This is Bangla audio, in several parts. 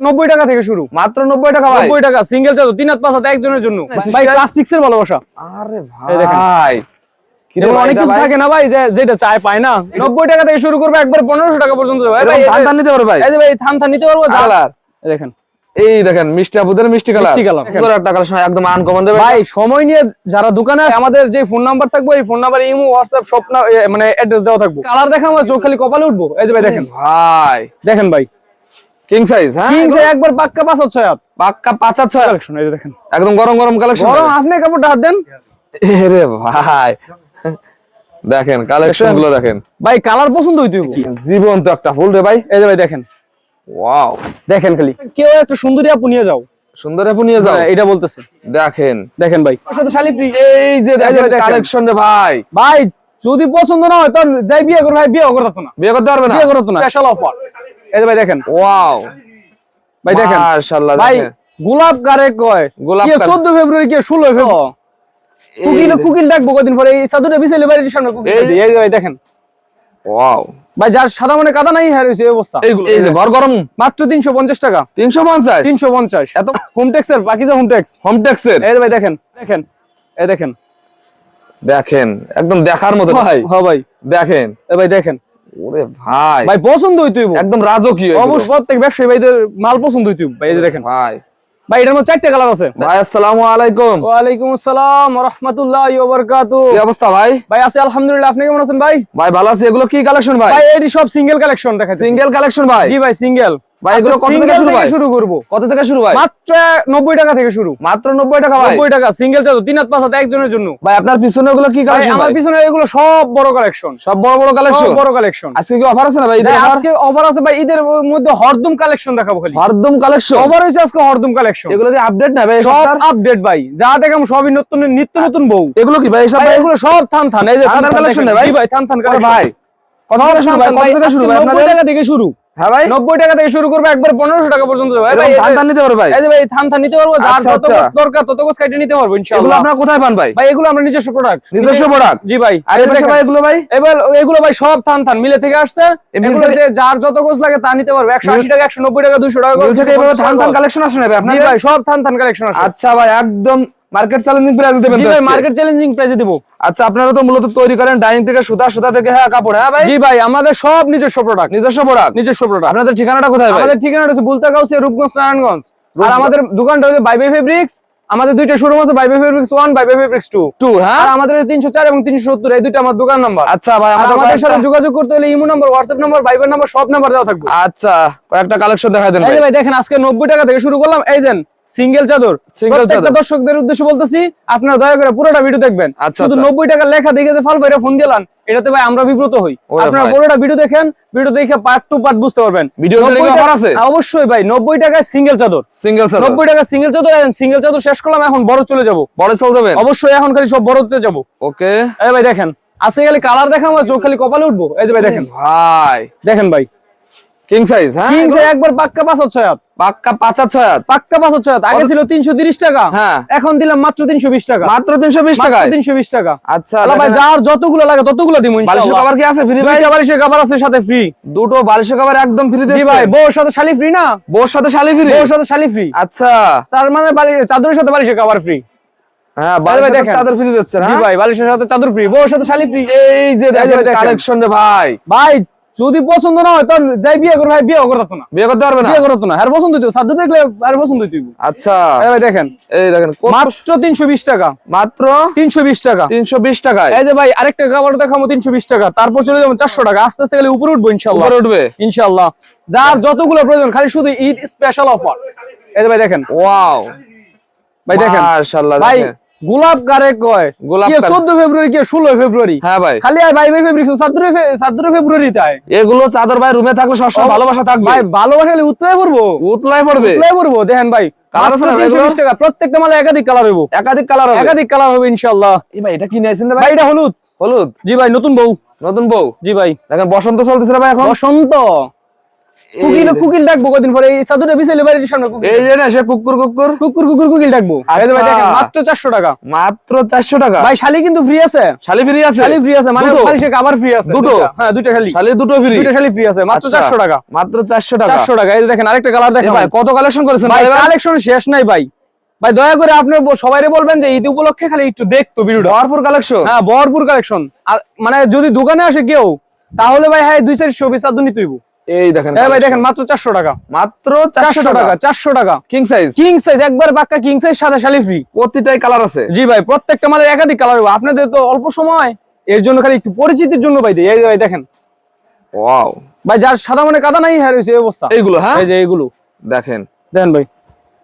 নব্বই টাকা থেকে শুরু। মাত্র নব্বই টাকা নব্বই টাকা সিঙ্গেল চাদর তিন হাত পাঁচ হাত একজনের জন্য। ভাই ক্লাস সিক্স এর ভালোবাসা। আরে ভাই। অনেক কিছু থাকে না ভাই যেটা চায় পায় না। নব্বই টাকা থেকে শুরু করবে একবার পনেরোশো টাকা পর্যন্ত যাবে। এই নিতে ভাই। ভাই থান থান নিতে পারব দেখেন। এই দেখেন মিষ্টি আপুদের মিষ্টি কালার। মিষ্টি colour। একটা কালার একদম আনকমন দেবে ভাই। সময় নিয়ে যারা দোকানে আমাদের যে ফোন নাম্বার থাকবে এই ফোন নাম্বার ইমো হোয়াটসঅ্যাপ সব মানে অ্যাড্রেস দেওয়া থাকবে। কালার দেখে আমার চোখ খালি কপালে উঠবো। এই যে ভাই দেখেন। ভাই। দেখেন ভাই। কিং সাইজ হ্যাঁ কিংস একবার পাক্কা পাঁচ হচ্ছে হাত। পাক্কা পাঁচ হাত ছয় কালেকশন এই যে দেখেন। একদম গরম গরম কালেকশন বরং আপনি কাপড়টা হাত দেন। রে ভাই। দেখেন কালেকশনগুলো দেখেন। ভাই কালার পছন্দ হইতে হইব। জীবন্ত একটা ফুল রে ভাই। এই যে ভাই দেখেন। ওয়াও দেখেন খালি। কেউ একটা সুন্দরী আপু নিয়ে যাও। সুন্দর আপু নিয়ে যাও। হ্যাঁ, এটা বলতেছে। দেখেন। দেখেন ভাই। ওর সাথে শালি ফ্রি এই যে দেখেন। কালেকশন রে ভাই। ভাই যদি পছন্দ না হয় তো যাই বিয়ে করবে ভাই বিয়ে করতে না। বিয়ে করতে পারবে না? বিয়ে করতে না। স্পেশাল অফার এই যে ভাই দেখেন। ওয়াও ভাই দেখেন। মাশাআল্লাহ ভাই গোলাপ কারে কয়? গোলাপ কে 14 ফেব্রুয়ারি কে 16 ফেব্রুয়ারি? কুকিল কুকিল ডাকবো কদিন পরে এই বিছাইলে বাড়ির সামনে কুকিল এই- ভাই দেখেন। ওয়াও ভাই যার সাদা মনে কাদা নাই হ্যাঁ হইছে অবস্থা। এই যে ঘর গরম। মাত্র 350 টাকা। 350 350 এত হোম টেক্সের বাকিজা হোম টেক্স হোম ট্যাক্সের এই ভাই দেখেন দেখেন এই দেখেন। দেখেন একদম দেখার মতো। ভাই হ্যাঁ ভাই। দেখেন। এই ভাই দেখেন। ওরে ভাই। ভাই পছন্দ একদম রাজকীয় অবশ্য প্রত্যেক ব্যবসায়ী ভাইদের মাল পছন্দ হইতুই ভাই এই যে দেখেন। ভাই। ভাই এটার মধ্যে চারটা কালার আছে। ভাই আসসালামু আলাইকুম। ওয়ালাইকুম আসসালাম ওয়া রাহমাতুল্লাহি ওয়া বারাকাতুহু কি অবস্থা ভাই? ভাই আছি আলহামদুলিল্লাহ। আপনি কেমন আছেন ভাই? ভাই ভালো আছি। এগুলো কি কালেকশন ভাই? ভাই সব সিঙ্গেল কালেকশন দেখাচ্ছি সিঙ্গেল কালেকশন ভাই? জি ভাই সিঙ্গেল ভাই, এগুলো কত থেকে শুরু ভাই? শুরু করব। কত থেকে শুরু ভাই? মাত্র 90 টাকা থেকে শুরু। মাত্র 90 টাকা ভাই। 90 টাকা সিঙ্গেল চাদর তিন হাত পাঁচ হাত একজনের জন্য। ভাই আপনার পিছনে ওগুলো কি কালেকশন আমার পিছনে এগুলো সব বড় কালেকশন সব বড় বড় কালেকশন সব বড় কালেকশন আজকে কি অফার আছে না ভাই? ঈদের আজকে অফার আছে ভাই ঈদের মধ্যে হরদম কালেকশন দেখাবো খালি। হরদম কালেকশন অফার হইছে আজকে হরদম কালেকশন এগুলো কি আপডেট না ভাই সব সব আপডেট ভাই। যা দেখাম সবই নতুন নিত্য নতুন বউ। এগুলো কি ভাই সব এগুলো সব থান থান। এই যে থান থান collection না ভাই? ভাই থান থান কালেকশন ভাই কত থেকে শুরু ভাই? কত থেকে শুরু ভাই আপনাদের? টাকা থেকে শুরু। হ্যাঁ ভাই। 90 টাকা থেকে শুরু করবে একবার 1500 টাকা পর্যন্ত। ভাই নিতে ভাই? ভাই থান থান নিতে পারব যার আচ্ছা, যত আচ্ছা। গোছ দরকার তত গোছ কাটে নিতে পারব এগুলো ইনশাআল্লাহ আপনারা কোথায় পান ভাই? ভাই এগুলো আমরা নিজস্ব প্রোডাক্ট নিজস্ব প্রোডাক্ট জি ভাই আর। ভাই এগুলো ভাই? এবার এগুলো ভাই সব থান থান মিলে থেকে আসছে। এগুলো যে যার যত গোছ লাগে তা নিতে পারবে। 180 টাকা 190 টাকা 200 টাকা মিল থেকে এভাবে 250 ধান ধান কালেকশন আসে না ভাই আপনাদের ভাই? সব থান থান কালেকশন আছে আচ্ছা ভাই একদম মার্কেট চ্যালেঞ্জিং প্রাইস দেবেন জি ভাই মার্কেট চ্যালেঞ্জিং প্রাইসে দেবো। আচ্ছা আপনারা তো মূলত তৈরি করেন ডাইনিং থেকে সুতা সুতা থেকে হ্যাঁ কাপড় হ্যাঁ ভাই? জি ভাই আমাদের সব নিজস্ব প্রোডাক্ট নিজস্ব প্রোডাক্ট নিজস্ব প্রোডাক্ট আপনাদের ঠিকানাটা কোথায় ভাই? আমাদের ঠিকানা হচ্ছে বুলতাগাউসে রূপগঞ্জ নারায়ণগঞ্জ। আর আমাদের দোকানটা হচ্ছে বাইবে ফেব্রিক্স আমাদের দুইটা শোরুম আছে বাইবে ফেব্রিক্স ওয়ান বাইবে ফেব্রিক্স টু টু হ্যাঁ? আর আমাদের তিনশো চার এবং তিনশো সত্তর এই দুইটা আমার দোকান নাম্বার আচ্ছা ভাই আমাদের সাথে যোগাযোগ করতে হলে imo number WhatsApp number Viber number সব নাম্বার দেওয়া থাকবে। আচ্ছা কয়েকটা কালেকশন দেখাই দেন ভাই। ভাই দেখেন আজকে নব্বই টাকা থেকে শুরু করলাম। এই যে সিঙ্গেল চাদর। প্রত্যেকটা। দর্শকদের উদ্দেশ্যে বলতেছি আপনারা দয়া করে পুরোটা ভিডিও দেখবেন। আচ্ছা, শুধু আচ্ছা। নব্বই টাকা লেখা দেখে যে ফাল ভাইরা ফোন দিলাম এটাতে ভাই আমরা বিব্রত হই। আপনারা। পুরোটা ভিডিও দেখেন ভিডিও দেখে পার্ট টু পার্ট বুঝতে পারবেন। ভিডিওতে 90 কি টাকা- আছে? অবশ্যই ভাই নব্বই টাকায় সিঙ্গেল চাদর। সিঙ্গেল চাদর। নব্বই টাকা সিঙ্গেল চাদর সিঙ্গেল চাদর শেষ করলাম এখন বড় চলে যাব। বড় চল যাবেন? অবশ্যই এখন খালি সব বড়তে যাব। ওকে। এই ভাই দেখেন আজকে খালি কালার দেখা আমার চোখ খালি কপালে উঠবো। এই যে ভাই দেখেন। ভাই। দেখেন ভাই। কিং সাইজ হ্যাঁ কিংস এগুলো? একবার পাক্কা হাত পাক্কা পাঁচ হাত ছয় হাত? পাক্কা পাঁচ হচ্ছে হাত। আগে ছিল তিনশো তিরিশ টাকা। হ্যাঁ। এখন দিলাম মাত্র তিনশো বিশ টাকা। মাত্র তিনশো বিশ টাকায়? তিনশো বিশ টাকা। আচ্ছা আল্লাহ ভাই যার যতগুলো লাগে ততগুলো দিব বালিশের কভার কি আছে? ফ্রি ভাই? বালিশের কভার আছে সাথে ফ্রি দুটো বালিশের কভার একদম ফ্রি জি দিচ্ছি। ভাই বউর সাথে শালি ফ্রি না? বউর সাথে শালি ফ্রি বউর সাথে শালি ফ্রি আচ্ছা। তার মানে চাদরের সাথে বালিশের কভার ফ্রি হ্যাঁ চাদর ফ্রি দিচ্ছে জি ভাই বালিশের সাথে চাদর ফ্রি বউর সাথে শালি ফ্রি এই যে। কালেকশন রে ভাই। ভাই যদি পছন্দ না হয় তোর যাই বিয়ে করবে ভাই বিয়ে করতো না। বিয়ে করতে পারবে না? বিয়ে করতো না। আর পছন্দ হইতো চাদর দেখলে আর পছন্দ হইতো আচ্ছা। এই ভাই দেখেন। এই দেখেন মাত্র তিনশো বিশ টাকা। মাত্র? তিনশো বিশ টাকা। তিনশো বিশ টাকায়? এই যে ভাই আরেকটা দেখাবো তিনশো বিশ টাকা। তারপর চলে যাব চারশো টাকা। আস্তে আস্তে খালি উপরে উঠবো ইনশাল্লাহ উপরে উঠবে? ইনশাল্লাহ যার যতগুলো প্রয়োজন খালি শুধু ঈদ স্পেশাল অফার এই যে ভাই দেখেন। ওয়াও ভাই দেখেন। মাশাআল্লাহ ভাই গোলাপ কারে কয়? গোলাপ চোদ্দ ফেব্রুয়ারি কে ষোলো ফেব্রুয়ারি? হ্যাঁ ভাই। খালি ভাই ভাই ফেব্রিক্স সাতরে সাতরে ফেব্রুয়ারি তাই। এগুলো চাদর ভাই রুমে থাকলে সবসময় ভালোবাসা থাকবে। ভাই ভালোবাসা খালি উতলাই পড়ব। উতলায় পড়বে। উতলাই পড়ব। দেখেন ভাই কালার আছে না মাত্র ভাই 320 এগুলো? টাকা। প্রত্যেকটা মালে একাধিক কালার হইব। একাধিক কালার হবে। একাধিক কালার হবে ইনশাআল্লাহ। এই ভাই এটা কি নিয়েছেন রে ভাই? ভাই এটা হলুদ। হলুদ? জি ভাই নতুন বউ। নতুন বউ? জি ভাই। দেখেন বসন্ত চলতেছে ভাই এখন? বসন্ত। কুকিল এই- কুকিল ডাকবো কদিন পরে? এই সাধুটা বিছাইলে বাড়ির সামনে কুকিল। এই যে না সে কুকুর কুকুর। কুকুর কুকুর কুকিল ডাকবো। এই ভাই আচ্ছা। দেখেন মাত্র চারশো টাকা। মাত্র চারশো টাকা? ভাই শালি কিন্তু ফ্রি আছে। শালি ফ্রি আছে? শালি ফ্রি আছে মানে দুটো? সে আবার ফ্রি আছে দুটো? হ্যাঁ দুইটা শালি। শালি দুটো ফ্রি দুইটা শালি ফ্রি আছে মাত্র আচ্ছা। চারশো টাকা। মাত্র চারশো টাকা। চারশো টাকা। এই দেখেন আরেকটা কালার এ দেখেন ভাই কত কালেকশন করেছেন ভাই কালেকশন শেষ নাই ভাই। ভাই দয়া করে আপনি সবাই বলবেন যে ঈদ উপলক্ষে খালি একটু দেখতো ভিডিওটা। ভরপুর কালেকশন হ্যাঁ ভরপুর কালেকশন মানে যদি দোকানে আসে কেউ তাহলে ভাই হ্যাঁ দুই চারশো পিস আর দুর্নীতি হইব। এই দেখেন এই ভাই দেখেন মাত্র চারশো টাকা। মাত্র চারশো টাকা চারশো টাকা। কিং সাইজ কিং সাইজ একবার বাক্কা কিং সাইজ সাদা শালি ফ্রি প্রতিটাই কালার আছে। জি ভাই প্রত্যেকটা মালের একাধিক কালার হবে। আপনাদের তো অল্প সময় এর জন্য খালি একটু পরিচিতির জন্য ভাই এই ভাই দেখেন। ওয়াও ভাই যার সাদা মানে কাদা নাই হ্যাঁ রয়েছে এই অবস্থা। এইগুলো হ্যাঁ? এই যে এইগুলো। দেখেন। দেখেন ভাই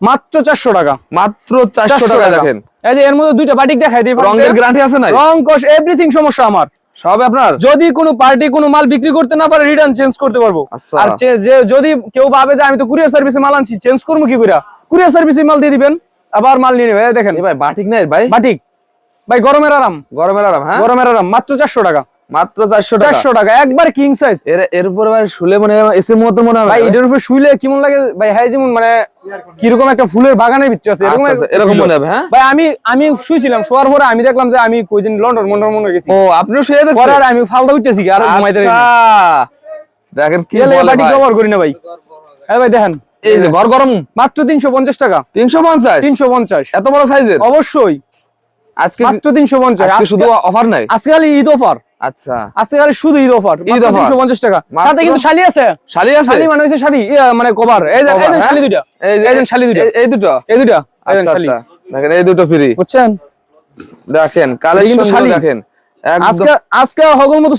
মাত্র চারশো টাকা। মাত্র চারশো চারশো টাকা টাকা। দেখেন। এই যে এর মধ্যে দুইটা বাটিক দেখাই দিই রঙের গ্যারান্টি আছে নাই? রং কষ এভরিথিং সমস্যা আমার। সব আপনার? যদি কোনো পার্টি কোনো মাল বিক্রি করতে না পারে রিটার্ন চেঞ্জ করতে পারব। আচ্ছা। আর যে যদি কেউ ভাবে যে আমি তো কুরিয়ার সার্ভিসে মাল আনছি চেঞ্জ করব কি করে কুরিয়ার সার্ভিসে মাল দিয়ে দিবেন আবার মাল নিয়ে নেবে। দেখেন। ভাই বাটিক নাই ভাই? বাটিক। ভাই গরমের আরাম। গরমের আরাম হ্যাঁ? গরমের আরাম মাত্র চারশো টাকা। মাত্র চারশো টাকা। চারশো টাকা একবার কিং সাইজ এর এর উপরে ভাই শুলে মনে এসি মতো মনে হয় ভাই এটার উপরে শুইলে কেমন লাগে? ভাই হ্যাঁ যেমন মানে কীরকম একটা ফুলের বাগানের ভিতরে আছে এরকম আচ্ছা, আচ্ছা, এরকম মনে হবে হ্যাঁ? ভাই আমি আমি শুইছিলাম শোয়ার পরে আমি দেখলাম যে আমি কই লন্ডন মন্ডন মনে গেছি। ও আপনিও শুয়ে পরে দেখছেন আর আমি ফালদা উঠতেছি আর ঘুমাইতে আচ্ছা দেখেন কি বলে বাটি। কভার করি না ভাই। হ্যাঁ ভাই দেখেন। এই যে ঘর গরম? মাত্র তিনশো পঞ্চাশ টাকা। তিনশো পঞ্চাশ? তিনশো পঞ্চাশ। এত বড় সাইজের অবশ্যই। আজকে মাত্র তিনশো পঞ্চাশ। আজকে শুধু অফার নাই? আজকে খালি ঈদ অফার আচ্ছা। আজকে খালি শুধু ঈদ অফার টাকা। মাত্র- সাথে কিন্তু শালি আছে। শালি আছে? শালি মানে হচ্ছে শাড়ি মানে কভার এই যে- এই যে হ্যাঁ? শালি দুইটা। এই যে শালি এই- এই দুটো? এই দুইটা এই আচ্ছা শালি। আচ্ছা। দেখেন এই দুটো ফ্রি বুঝছেন? দেখেন কালেকশন শালি। দেখেন। আজকে আজকে হগল মতো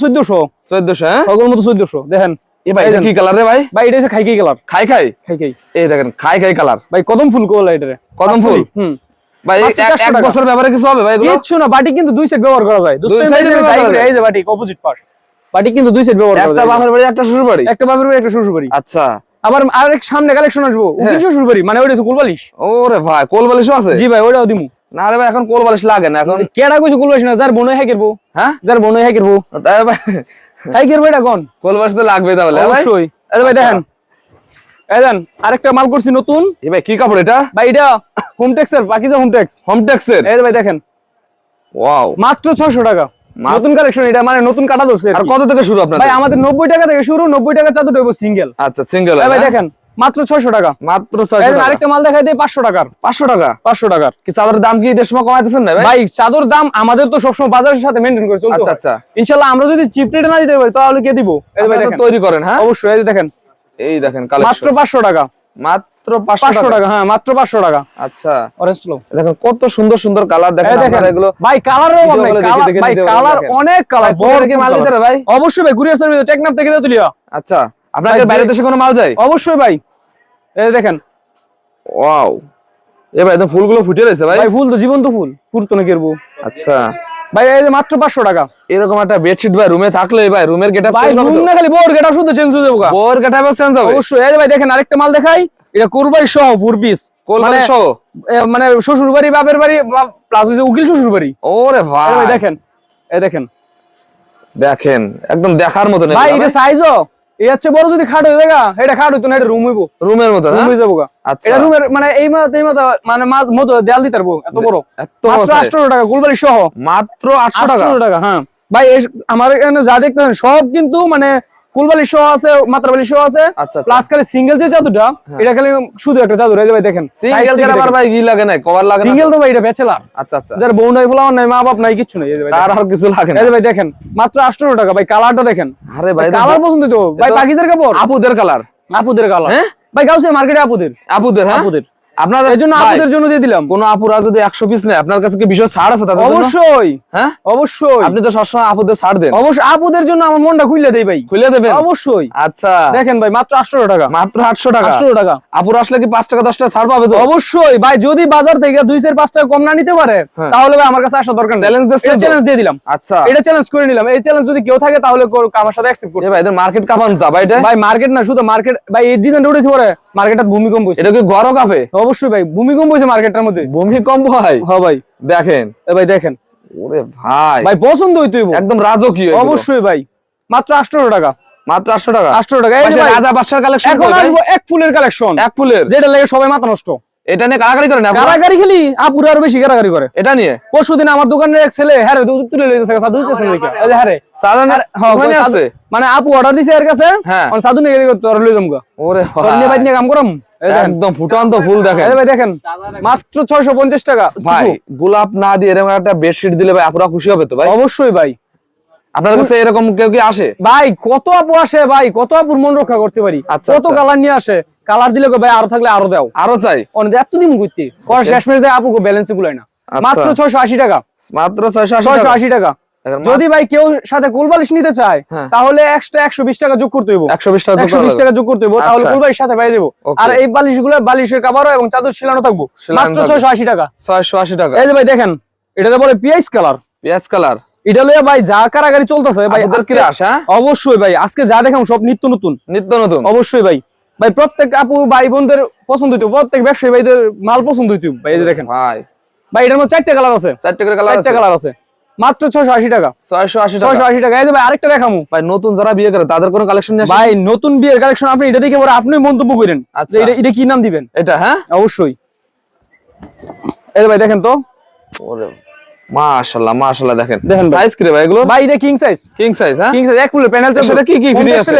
হ্যাঁ? হগল মতো দেখেন। এ ভাই এটা কি কালার রে ভাই? ভাই এটা হচ্ছে খাইকি কালার খাই খাই? খাই খাই। এই দেখেন খাই খাই কালার ভাই কদম ফুল কোলা এটা কদম ফুল? হুম। ভাই এক- 400 এক টাকা। বছর ব্যাপারে কিছু হবে ভাই এগুলো? কিচ্ছু না বাটি কিন্তু দুই সেট ব্যবহার করা যায়। দুই দুই side সাইডে ব্যবহার করা যায়। এই যে বাটি অপোজিট পাশ বাটি কিন্তু দুই সেট ব্যবহার করা একটা বাপের বাড়ি একটা শ্বশুর বাড়ি? একটা বাপের বাড়ি একটা শ্বশুর বাড়ি। আচ্ছা। আবার আরেক সামনে কালেকশন আসব। উকিল শ্বশুর বাড়ি মানে ওইটা হচ্ছে ওরে ভাই কোল বালিশও আছে? জি ভাই দিমু। না রে ভাই এখন কোল বালিশ লাগে না এখন কেডা কইছে কুলবালিশ না? যার বনই হাই করব হ্যাঁ? যার বনই হাই করব তাই ভাই। হাই করব এটা কোন? কোল বালিশ তো লাগবে তাহলে ভাই। অবশ্যই। আরে ভাই দেখেন। আরেকটা মাল করছি নতুন। এ ভাই কি কাপড় এটা? ভাই এটা বাকি যে হোমটেক্স এই ভাই দেখেন। ওয়াও মাত্র ছশো টাকা। নতুন কালেকশন এটা মানে নতুন কাটা ধরছে আর কত থেকে শুরু আপনার ভাই আমাদের নব্বই টাকা থেকে শুরু নব্বই টাকা চাদর হইব সিঙ্গেল আচ্ছা সিঙ্গেল ভাই দেখেন মাত্র ছয়শো টাকা। মাত্র এই ছয়শো দেন টাকা। আরেকটা মাল দেখাই দিই পাঁচশো টাকার। পাঁচশো টাকা? পাঁচশো টাকার। কি চাদরের দাম কি সময় কমাইতেছেন না ভাই? ভাই চাদর দাম আমাদের তো সবসময় বাজারের সাথে মেনটেন করে চলতে আচ্ছা আচ্ছা। ইনশাল্লাহ আমরা যদি চিপ রেটে না দিতে পারি তাহলে কে দিব? এই ভাই দেখেন। তৈরি করেন হ্যাঁ? অবশ্যই এই দেখেন। এই দেখেন মাত্র কালেকশন পাঁচশো টাকা। মাত্র পাঁচশো পাঁচশো টাকা? টাকা হ্যাঁ মাত্র পাঁচশো টাকা। আচ্ছা। অরেঞ্জ লো। দেখেন কত সুন্দর সুন্দর কালার দেখেন আপনারা এগুলো। ভাই কালারের অভাব নাই দেখে কালার ভাই কালার অনেক কালার মাল রে ভাই? অবশ্যই ভাই কুরিয়ার সার্ভিস টেকনাফ থেকে দিয়ে তুলিয়া আচ্ছা আপনাদের বাইরে দেশে কোনো মাল যায়? অবশ্যই ভাই। এই দেখেন। ওয়াও। এ ভাই একদম ফুলগুলো ফুটে রয়েছে ভাই? ভাই ফুল তো জীবন্ত ফুল। পুরতো না কেরবো আচ্ছা। ভাই এই যে মাত্র পাঁচশো টাকা। এরকম একটা বেডশিট ভাই রুমে থাকলে ভাই রুমের গেটআপ চেঞ্জ হবে রুম না খালি বোর গেটা শুধু চেঞ্জ হয়ে যাবে। বোর গেটআপ চেঞ্জ হবে। অবশ্যই এই ভাই দেখেন আরেকটা মাল দেখাই। এটা কুরবাই সহ ফোর পিস কলকাতা সহ? মানে শ্বশুর বাড়ি বাপের বাড়ি প্লাস হইছে উকিল শ্বশুর বাড়ি ওরে ভাই। দেখেন এই দেখেন। দেখেন একদম দেখার মতন ভাই এটা সাইজও এই হচ্ছে বড় যদি খাট হয়ে দেখা এটা খাট হইতো না এটা রুম হইবো। রুমের মতো রুম হ্যাঁ? হয়ে যাব আচ্ছা। এটা রুমের মানে এই মাথা এই মাথা মানে মতো দেয়াল দিতে পারব এত বড়। এত মাত্র। আটশো টাকা গোলবাড়ি সহ। মাত্র আটশো টাকা? আটশো টাকা হ্যাঁ। ভাই আমার এখানে যা দেখতেছেন সব কিন্তু মানে সহ আছে মাত্রাবালি সহ আছে আচ্ছা প্লাস খালি সিঙ্গেল যে চাদরটা হ্যাঁ। এটা খালি শুধু একটা চাদর এই যে ভাই দেখেন সিঙ্গেল এর আবার ভাই ই লাগে না কভার লাগে সিঙ্গেল তো। ভাই এটা আচ্ছা আচ্ছা। যার বউ নাই ফলাও নাই মা বাপ নাই কিচ্ছু নাই এই যে ভাই তার আর কিছু লাগে না। এই যে ভাই দেখেন মাত্র আটশো টাকা ভাই কালারটা দেখেন। আরে ভাই কালার পছন্দ তো ভাই পাকিজের কাপড়? আপুদের কালার আপুদের কালার হ্যাঁ? ভাই গাউসে মার্কেটে আপুদের। আপুদের হ্যাঁ? আপুদের। আপনাদের জন্য আপুদের জন্য দিয়ে দিলাম। কোন আপুরা যদি একশো পিস নেয় আপনার কাছে কি বিশেষ ছাড় আছে তাদের অবশ্যই। হ্যাঁ? অবশ্যই। আপনি তো সবসময় আপুদের ছাড় দেন। অবশ্যই আপুদের জন্য আমার মনটা খুলে দেই ভাই। খুলে দেবেন? অবশ্যই। আচ্ছা। দেখেন ভাই মাত্র আটশো টাকা। মাত্র আটশো টাকা? আটশো টাকা। আপুরা আসলে কি পাঁচ টাকা দশ টাকা ছাড় পাবে তো? অবশ্যই। ভাই যদি বাজার থেকে দুই চার পাঁচ টাকা কম না নিতে পারে হ্যাঁ। তাহলে ভাই আমার কাছে আসা দরকার চ্যালেঞ্জ চ্যালেঞ্জ দিয়ে দিলাম। আচ্ছা। এটা চ্যালেঞ্জ করে নিলাম। এই চ্যালেঞ্জ যদি কেউ থাকে তাহলে আমার সাথে অ্যাকসেপ্ট করতে এ ভাই এদের মার্কেট কাপান যাবা এটা? ভাই মার্কেট না শুধু মার্কেট ভাই এই ডিজাইনটা উঠেছে পরে। মার্কেটটা ভূমিকম্প হয়েছে। এটা কি গরম কাফে অবশ্যই ভাই ভূমিকম্প হয়েছে মার্কেটটার মধ্যে। ভূমিকম্প হয়? হ্যাঁ ভাই। দেখেন। এ ভাই দেখেন। ওরে ভাই। ভাই পছন্দ হইতো একদম রাজকীয় অবশ্যই ভাই। মাত্র আটশো টাকা। মাত্র আটশো টাকা? আটশো টাকা। এই যে রাজা বাদশার কালেকশন এখন আসব এক ফুলের কালেকশন এক ফুলের? যেটা লাগে সবাই মাথা নষ্ট। এটা নিয়ে কারাকারি করেন আপনারা? কারাগারি খেলি? আপুর আরও বেশি কারাগারি করে। এটা নিয়ে? পরশু দিন আমার দোকানের এক ছেলে হ্যাঁ দুধ তুলে লইতেছে সাধু দিতেছে এই হ্যাঁ রে। সাধারণ হ্যাঁ, ওখানে আছে? মানে আপু অর্ডার দিছে এর কাছে হ্যাঁ। আর সাধু নিয়ে তোর লই যামগা। ওরে তোর নিয়ে কাম করম। একদম ফুটন্ত ফুল দেখেন। ভাই দেখেন মাত্র 650 টাকা। ভাই গোলাপ না দিয়ে এরকম একটা বেডশিট দিলে ভাই আপুরা খুশি হবে তো ভাই? অবশ্যই ভাই। আপনার কাছে এরকম কেউ কি আসে? ভাই কত আপু আসে ভাই? কত আপুর মন রক্ষা করতে পারি? আচ্ছা, কত আচ্ছা। কালার নিয়ে আসে? কালার দিলে ভাই আরও থাকলে আরও দাও। আরও চাই? অনেক এত দিন করতে পরে শেষ মেশ দেয় আপু ব্যালেন্স গুলাই না। আচ্ছা। মাত্র 680 টাকা। মাত্র ছয়শো আশি ছয়শো টাকা। আশি যদি ভাই কেউ সাথে কুলবালিশ নিতে চায় হ্যাঁ। তাহলে এক্সট্রা একশো বিশ টাকা যোগ করতে হইব। একশো বিশ টাকা একশো বিশ টাকা যোগ করতে হইব তাহলে আচ্ছা। কুলবালিশ সাথে পেয়ে যাব। আর এই বালিশগুলো বালিশের কাবারও এবং চাদর শিলানো থাকব। মাত্র। ছয়শো আশি টাকা। ছয়শো আশি টাকা। এই যে ভাই দেখেন এটাতে বলে পিয়াইস কালার পেঁয়াজ কালার এটা লইয়া ভাই যা কারাগারি চলতেছে ভাই অবশ্যই ভাই আজকে যা দেখাম সব নিত্য নতুন। নিত্য নতুন। অবশ্যই ভাই। ভাই প্রত্যেক আপু ভাই বোনদের পছন্দ হইতো প্রত্যেক ব্যবসায়ী ভাইদের মাল পছন্দ হইতো ভাই এই যে দেখেন। ভাই। ভাই এটার মধ্যে চারটে কালার আছে। চারটে করে কালার চারটে কালার আছে। মাত্র ছয়শো আশি টাকা। এই যে ভাই আরেকটা দেখামু। ভাই নতুন যারা বিয়ে করে তাদের কোনো কালেকশন আসে ভাই নতুন বিয়ের কালেকশন আপনি এটা দেখে পরে আপনি মন্তব্য করেন আচ্ছা। এটা এটা কি নাম দিবেন? এটা হ্যাঁ? অবশ্যই। এই যে ভাই দেখেন তো। ওরে মাশাআল্লাহ মাশাআল্লাহ দেখেন। সাইজ কি রে ভাই এগুলো? ভাই এটা কিং সাইজ কিং সাইজ হ্যাঁ? কিং সাইজ এক ফুলের প্যানেল সাথে কি কি free আছে?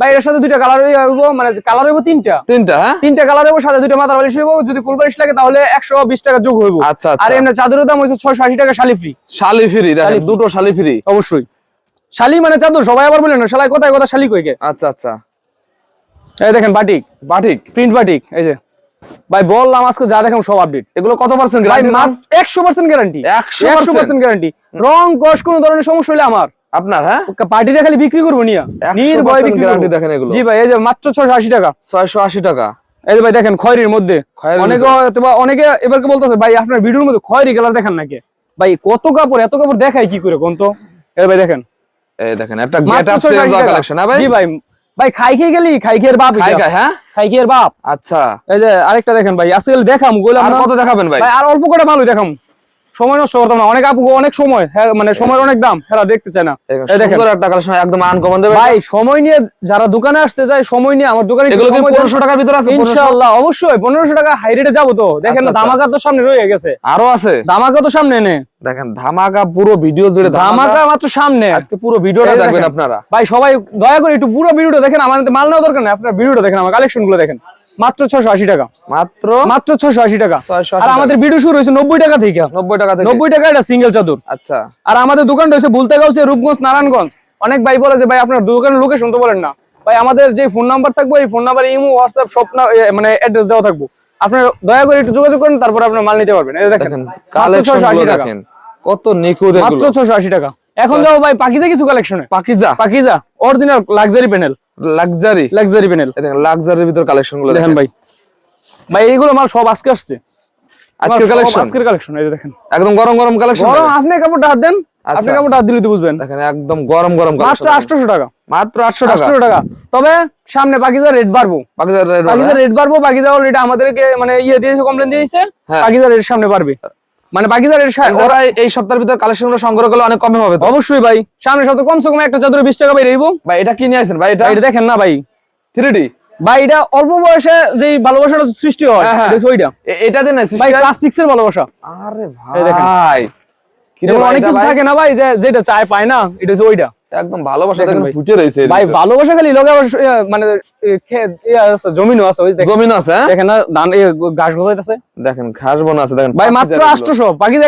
ভাই এর সাথে দুইটা কালার হইব মানে কালার হইব তিনটা। তিনটা হ্যাঁ? তিনটা কালার হইব সাথে দুইটা মাথার বালিশ হইব যদি কুল বালিশ লাগে তাহলে 120 টাকা যোগ হইব। আচ্ছা আর আচ্ছা এমনি চাদরের দাম হইছে 680 টাকা শালি ফ্রি শালি ফ্রি দেখেন দুটো শালি ফ্রি অবশ্যই। শালি মানে চাদর সবাই আবার বলেন না শালাই কোথায় কথা শালি কইকে আচ্ছা আচ্ছা। এই দেখেন বাটিক। বাটিক? প্রিন্ট বাটিক এই যে। ভাই বললাম আজকে যা দেখাম সব আপডেট এগুলো কত পার্সেন্ট ভাই গ্যারান্টি একশো পার্সেন্ট গ্যারান্টি 100% একশো পার্সেন্ট গ্যারান্টি রং কস কোনো ধরনের সমস্যা হলে আমার। আপনার হ্যাঁ? পার্টিটা খালি বিক্রি করব নিয়া। 100% নির্ভয় বিক্রি করব। দেখেন এগুলো। জি ভাই এই যে মাত্র ছয়শো আশি টাকা। ছয়শো আশি টাকা। এই ভাই দেখেন খয়েরির মধ্যে। অনেকে অনেকে এবারকে বলতেছে ভাই আপনার ভিডিওর মধ্যে খয়েরি কালার দেখান নাকি? ভাই কত কাপড় এত কাপড় দেখায় কি করে কোন তো? এই ভাই দেখেন। এই দেখেন একটা গেট আপ 680 সেলস কালেকশন ভাই? জি ভাই ভাই খাই খেয়ে গেলি? খাই খেয়ে বাপ খাই খাই হ্যাঁ? খাই খেয়ে বাপ। আচ্ছা। এই যে আরেকটা দেখেন ভাই আজকাল দেখাম গোলাম আর কত দেখাবেন ভাই? ভাই আর অল্প করে ভালো দেখাম। সময় নষ্ট করতাম না। অনেক আপু অনেক সময় হ্যাঁ মানে সময়ের অনেক দাম হেরা দেখতে চায় না। সুন্দর একটা কালেকশন একদম আনকমন দেবে। ভাই সময় নিয়ে যারা দোকানে আসতে চায় সময় নিয়ে আমার দোকানে এগুলো। পনেরোশো টাকার ভিতরে আছে? 1500? ইনশাআল্লাহ অবশ্যই পনেরোশো টাকা হাই রেটে যাব তো। দেখেন না আচ্ছা, আচ্ছা। ধামাকা তো সামনে রয়ে গেছে। আরও আছে? ধামাকা তো সামনে এনে দেখেন ধামাকা পুরো ভিডিও জুড়ে ধামাকা। মাত্র সামনে। আজকে পুরো ভিডিওটা দেখবেন। আপনারা। ভাই সবাই দয়া করে একটু পুরো ভিডিওটা দেখেন। আমার মাল নেওয়া দরকার নেই। আপনার ভিডিওটা দেখেন আমার কালেকশনগুলো দেখেন। মাত্র ছশো আশি টাকা। মাত্র মাত্র ছশো আশি টাকা। আর আমাদের ভিডিও শুরু হয়েছে নব্বই টাকা থেকে। নব্বই টাকা নব্বই টাকা এটা সিঙ্গেল চাদর। আচ্ছা। আর আমাদের বুলতেগাঁও রূপগঞ্জ নারায়ণগঞ্জ। অনেক ভাই বলে যে ভাই আপনার দোকানের লোকেশন তো বলেন না। ভাই আমাদের যে ফোন নাম্বার থাকবে এই ফোন নাম্বারে ইমো হোয়াটসঅ্যাপ সব মানে অ্যাড্রেস দেওয়া থাকব। আপনার দয়া করে একটু যোগাযোগ করেন তারপর আপনার মাল নিতে পারবেন। দেখেন কালেকশন 680 টাকা। কত নিখুঁত মাত্র ছশো আশি টাকা। এখন যাব ভাই পাকিজা কিছু কালেকশনে Pakiza? Pakiza original luxury panel luxury luxury panel দেখেন লাক্সারির ভিতর কালেকশনগুলো দেখেন ভাই। ভাই এইগুলো মাল সব আজকে আসছে। আজকের কালেকশন আজকের কালেকশন এই দেখেন। একদম গরম গরম কালেকশন বড় আপনি কাপড়টা হাত দেন আপনি আচ্ছা। কাপড়টা হাত দিলে তো বুঝবেন। দেখেন একদম গরম গরম মাত্র কালেকশন আটশোশো টাকা। মাত্র 800 টাকা। আটশো টাকা। তবে সামনে পাকিজা রেট বাড়বো। পাকিজা রেড রেট বাড়বো পাকিজা অলরেডি আমাদেরকে মানে ইয়ে দিয়েছে কমপ্লেন দিয়েছে হ্যাঁ। পাকিজা রেট সামনে বাড়বে। মানে রেট ওরা এই সপ্তাহের ভিতর কালেকশনগুলো সংগ্রহ করলে অনেক কমে হবে অবশ্যই ভাই। সামনের সপ্তাহে কমসে কম একটা চাদরে বিশ টাকা বাইরে ভাই এটা কিনে নিয়ে আসেন ভাই এটা এটা দেখেন না ভাই। থ্রি ভাই এটা অল্প বয়সে যে ভালোবাসাটা সৃষ্টি হয়। এটা হচ্ছে ওইটা। এটা দেন না ভাই ক্লাস সিক্স এর ভালোবাসা। আরে ভাই। কি রে যেমন ভাই, অনেক কিছু থাকে না ভাই যে যেটা চায় পায় না এটা হচ্ছে ওইটা। একদম ভালোবাসা দেখেন দেখেন ভাই। ফুটে রয়েছে ভাই ভালোবাসা খালি লোকে মানে এ, ক্ষেত, আছে, জমিনও আছে ওই জমিন আছে হ্যাঁ? দেখেন না ধান ঘাস গোছাইতেছে। দেখেন ঘাস বোনা আছে দেখেন ভাই মাত্র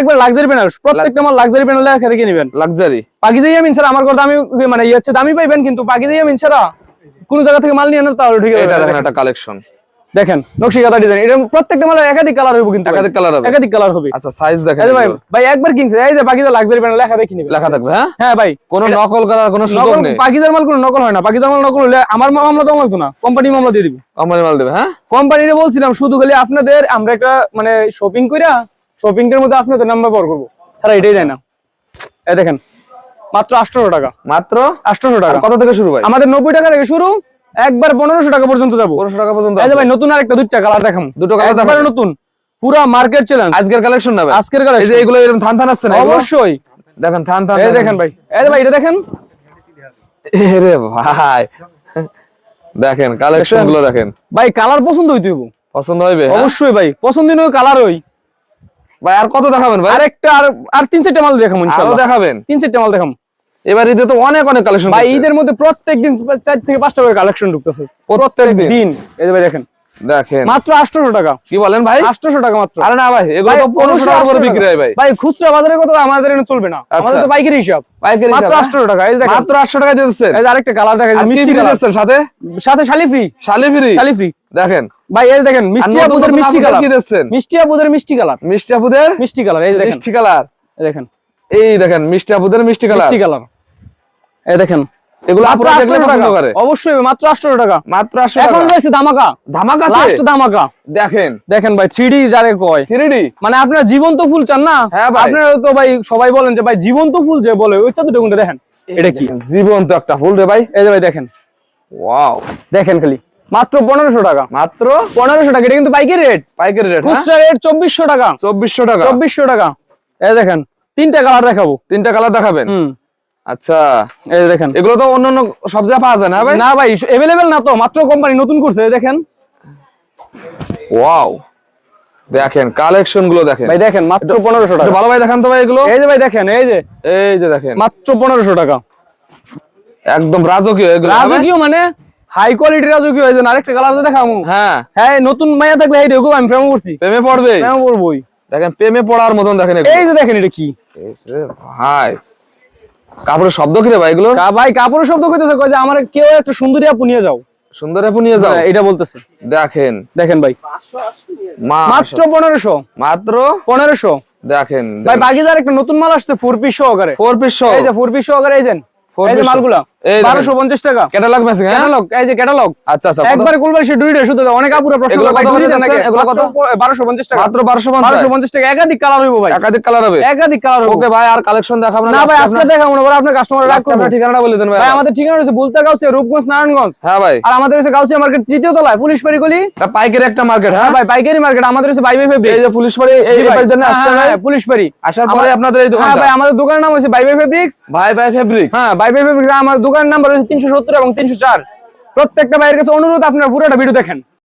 একবার লাক্সারি প্যানেল প্রত্যেকটা আমার লাক্সারি প্যানেল লেখা দেখে নেবেন। লাক্সারি ইয়ামিন ছাড়া আমার কথা আমি মানে ইয়ে হচ্ছে দামি পাইবেন কিন্তু কোন জায়গা থেকে মাল নিয়ে তাহলে ঠিক এটা দেখেন একটা কালেকশন দেখেন নকশি কাটা ডিজাইন এটা প্রত্যেকটা মালের একাধিক কালার হইব কিন্তু একাধিক কালার হবে। একাধিক কালার হবে। আচ্ছা সাইজ দেখেন ভাই ভাই একবার কিনছে এই যে পাখিতে লাক্সারি প্যানেল লেখা দেখে নেবেন। লেখা থাকবে হ্যাঁ? হ্যাঁ ভাই। কোনো নকল করার কোনো সুযোগ নকল নেই। পাকিজার মাল কোনো নকল হয় না। পাকিজার মাল নকল হলে আমার মামলা তো লাগতো না। কোম্পানি মামলা দিয়ে দিব। কোম্পানি মাল দেবে হ্যাঁ? কোম্পানিরে বলছিলাম শুধু খালি আপনাদের আমরা একটা মানে শপিং কইরা শপিং এর মধ্যে আপনাদের নাম্বার ব্যবহার করব। তারা এটাই দেয় না। এই দেখেন মাত্র আটশোশো টাকা। মাত্র? আটশোশো টাকা। কত থেকে শুরু ভাই? আমাদের নব্বই টাকা থেকে শুরু একবার পনেরোশো টাকা পর্যন্ত যাব। পনেরোশো টাকা পর্যন্ত। ভাই নতুন আরেকটা দুইটা কালার দেখাম। দুটো একবারে দেখাবেন? নতুন পুরা মার্কেট চ্যালেঞ্জ আজকের কালেকশন নেবে আজকের কালেকশন এগুলো এরকম থান থান আসছে না অবশ্যই। দেখেন থান থান এই। দেখেন। ভাই এই ভাই এটা দেখেন। ভাই। দেখেন কালেকশনগুলো দেখেন। ভাই কালার পছন্দ হইতে হইব। পছন্দ হইবে হ্যাঁ? অবশ্যই ভাই কালার ওই। ভাই আর কত দেখাবেন ভাই? আরেকটা আর আর তিন চারটা মাল আরও ইনশাআল্লাহ দেখাবেন। তিন চারটা মাল দেখাম। এবার ঈদে তো অনেক অনেক কালেকশন ভাই ঈদের মধ্যে প্রত্যেক দিন চার থেকে পাঁচটা করে কালেকশন ঢুকতেছে। প্রত্যেক দিন এই যে ভাই দেখেন। দেখেন। মাত্র আটশোশো টাকা। কি বলেন ভাই? আটশোশো টাকা মাত্র। আরে না ভাই এগুলো তো পনেরোশো টাকা করে বিক্রি হয় ভাই। ভাই খুচরা বাজারে কত আমাদের এখানে চলবে না। আমাদের তো পাইকারি হিসাব। পাইকারি মাত্র হিসাবে, আটশো টাকা এই দেখেন। মাত্র আটশো টাকা দিতেছেন? এই যে আরেকটা কালার দেখা আর যায় কি মিষ্টি কালার। সাথে? সাথে শালি ফ্রি। শালি ফ্রি? শালি ফ্রি। দেখেন। ভাই এই দেখেন মিষ্টি আপুদের মিষ্টি কালার কি দিচ্ছেন? মিষ্টি আপুদের মিষ্টি কালার। মিষ্টি আপুদের? মিষ্টি কালার এই যে দেখেন। মিষ্টি কালার। এই দেখেন। এই দেখেন মিষ্টি আপুদের মিষ্টি কালার। মিষ্টি কালার। এই দেখেন এগুলো মাত্র আপুরা দেখলে 800 টাকা। অবশ্যই মাত্র টাকা। এখন রয়েছে ধামাকা। লাস্ট দেখেন। দেখেন ভাই যারে কয়। মানে আপনার জীবন্ত ফুল চান না? হ্যাঁ আপনারা তো ভাই সবাই বলেন যে ভাই জীবন্ত ফুল যে বলে ওই চাদুটা কোনটা দেখেন? এটা কি? জীবন্ত একটা ফুল রে ভাই। এই যে ভাই দেখেন। ওয়াও দেখেন খালি। মাত্র পনেরোশো টাকা। মাত্র? পনেরোশো টাকা এটা কিন্তু পাইকারি রেট পাইকারি রেট খুচরা রেট চব্বিশশো টাকা। চব্বিশশো টাকা। চব্বিশশো টাকা। এই দেখেন তিনটা কালার দেখাবো। তিনটা কালার দেখাবেন? আচ্ছা এই দেখেন। এগুলো তো অন্য অন্য সব জায়গায় পাওয়া যায় না ভাই? না ভাই এভেলেবেল না তো মাত্র কোম্পানি নতুন করছে দেখেন। ওয়াও দেখেন কালেকশনগুলো দেখেন। ভাই দেখেন মাত্র পনেরোশো টাকা। ভালো ভাই দেখান তো ভাই এগুলো। এই যে ভাই দেখেন এই যে। এই যে দেখেন। মাত্র পনেরোশো টাকা। একদম রাজকীয় এগুলো রাজকীয় মানে হাই কোয়ালিটি রাজকীয় এই যে আরেকটা কালার দেখাবো হ্যাঁ। হ্যাঁ নতুন মাইয়া থাকলে এই দেখো আমি প্রেমে করছি প্রেমে পড়বে প্রেমে করবোই দেখেন প্রেমে পড়ার মতন দেখেন এই যে দেখেন এটা কি। ভাই। কাপড়ের শব্দ কিরে ভাই এগুলো? ভাই কাপড়ের শব্দ কইতেছে কয় যে আমার কেউ একটা সুন্দরী আপু নিয়ে যাও। সুন্দর আপু নিয়ে যাও? হ্যাঁ, এটা বলতেছে। দেখেন। দেখেন ভাই। মাত্র পনেরোশো। মাত্র পনেরোশো। দেখেন ভাই যার একটা নতুন মাল আসছে ফোর পিস সহকারে ফোর পিস এই যে ফোর পিস সহকারে এই যে এই যে মালগুলা। এই দেখেন। বারোশো পঞ্চাশ টাকা। ক্যাটালগ ম্যাচিং হ্যাঁ? ক্যাটালগ এই যে ক্যাটালগ। আচ্ছা আচ্ছা একবার কুলবাই সে ডুইটে শুধু অনেক আপুরা প্রশ্ন করে, ভাই কত করে ডুইটে দিচ্ছেন? নাকি? এগুলো কত? মাত্র বারোশো পঞ্চাশ টাকা। মাত্র বারোশো পঞ্চাশ। বারোশো পঞ্চাশ টাকা একাধিক কালার হইব ভাই। একাধিক কালার হবে। একাধিক কালার হইব। ওকে ভাই আর কালেকশন দেখাবো না ভাই আজকে দেখা মনে করো আপনার কাস্টমার রাগ Last ঠিকানাটা বলে দেন ভাই। ভাই আমাদের ঠিকানা রয়েছে বুলতা গাউসিয়া রূপগঞ্জ নারায়ণগঞ্জ। হ্যাঁ ভাই। আর আমাদের হচ্ছে গাউসিয়া মার্কেট তৃতীয় তলায় পুলিশ পাড়ি গলি। এটা পাইকারি একটা মার্কেট হ্যাঁ? হ্যাঁ ভাই পাইকারি মার্কেট আমাদের হচ্ছে বাই বাই এই যে পুলিশ পাড়ি এই পাশ আসতে হয় পুলিশ পাড়ি আসার পরে আপনাদের এই হ্যাঁ ভাই আমাদের দোকানের নাম হচ্ছে বাই বাই ফেব্রিক্স ভাই হ্যাঁ বাই বাই ফেব্রিক্স আমার দোকানের নাম্বার হচ্ছে তিনশো সত্তর এবং তিনশো চার। প্রত্যেকটা ভাইয়ের কাছে অনুরোধ, আপনার পুরোটা ভিডিও দেখেন।